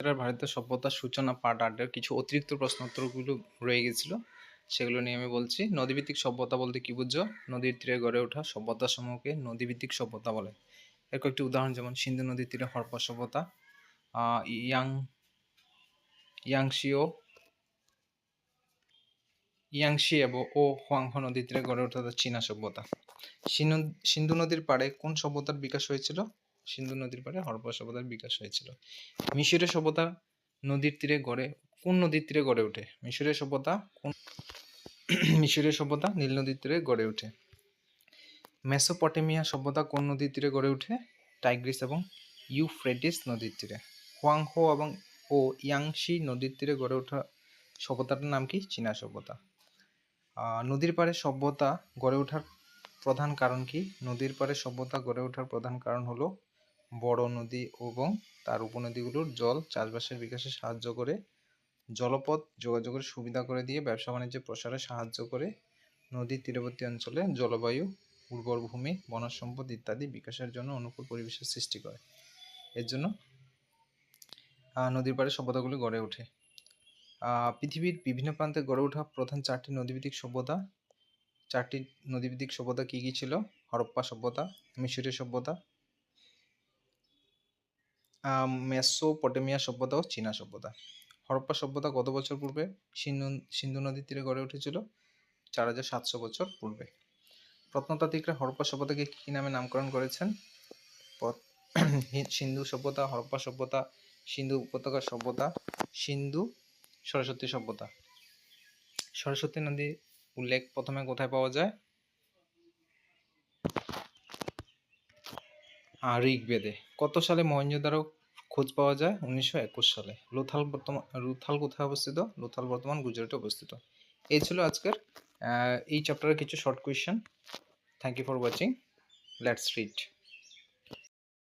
ভারতীয় সভ্যতার সূচনা পার্ট আটের কিছু অতিরিক্ত প্রশ্ন উত্তরগুলো রয়ে গেছিল। সেগুলো নিয়ে আমি বলছি, নদীভিত্তিক সভ্যতা বলতে কি বুঝছ? নদীর তীরে গড়ে ওঠা সভ্যতা সমূহকে নদীভিত্তিক সভ্যতা বলে। এর কয়েকটি উদাহরণ যেমন সিন্ধু নদীর তীরে হরপ্পা সভ্যতা ইয়াং, ইয়াংশিও ইয়াংশি এবং ও হোয়াংহো নদীর তীরে গড়ে ওঠা চীনা সভ্যতা। সিন্ধু নদীর পাড়ে কোন সভ্যতার বিকাশ হয়েছিল? সিন্ধু নদীর পাড়ে হরপ্পা সভ্যতার বিকাশ হয়েছিল। মিশরের সভ্যতা নদীর তীরে গড়ে, কোন নদীর তীরে গড়ে ওঠে? মিশরের সভ্যতা কোন মিশরের সভ্যতা নীল নদীর তীরে গড়ে ওঠে। মেসোপটেমিয়া সভ্যতা কোন নদীর তীরে গড়ে ওঠে? টাইগ্রিস এবং ইউফ্রেটিস নদীর তীরে। হোয়াংহো এবং ও ইয়াংশি নদীর তীরে গড়ে ওঠা সভ্যতাটার নাম কি? চীনা সভ্যতা। নদীর পাড়ে সভ্যতা গড়ে ওঠার প্রধান কারণ কি? নদীর পাড়ে সভ্যতা গড়ে ওঠার প্রধান কারণ হলো বড় নদী এবং তার উপনদীগুলোর জল চাষবাসের বিকাশে সাহায্য করে, জলপথ যোগাযোগের সুবিধা করে দিয়ে ব্যবসা বাণিজ্যের প্রসারে সাহায্য করে নদীর তীরবর্তী অঞ্চলে জলবায়ু উর্বর ভূমি বনজ সম্পদ ইত্যাদি বিকাশের জন্য অনুকূল পরিবেশের সৃষ্টি করে। এর জন্য নদীর পাড়ে সভ্যতাগুলি গড়ে ওঠে। পৃথিবীর বিভিন্ন প্রান্তে গড়ে ওঠা প্রধান চারটি নদীভিত্তিক সভ্যতা। চারটি নদীভিত্তিক সভ্যতা কি কি ছিল? হরপ্পা সভ্যতা, মিশরীয় সভ্যতা মেসোপটেমিয়া সভ্যতা ও চীনা সভ্যতা। হরপ্পা সভ্যতা কত বছর পূর্বে? সিন্ধু সিন্ধু নদীর তীরে গড়ে উঠেছিল চার হাজার সাতশো বছর পূর্বে। প্রত্নতাত্ত্বিকরা হরপ্পা সভ্যতাকে কী নামে নামকরণ করেছেন? সিন্ধু সভ্যতা, হরপ্পা সভ্যতা, সিন্ধু উপত্যকা সভ্যতা, সিন্ধু সরস্বতী সভ্যতা। সরস্বতী নদী উল্লেখ প্রথমে কোথায় পাওয়া যায়? ঋগ্বেদে কত সালে মহেঞ্জোদারো খোঁজ পাওয়া যায়? উনিশশো একুশ সালে। লোথাল বর্তমান লোথাল কোথায় অবস্থিত? লোথাল বর্তমান গুজরাটে অবস্থিত। এই ছিল আজকের এই চ্যাপ্টারের কিছু short question thank you for watching let's read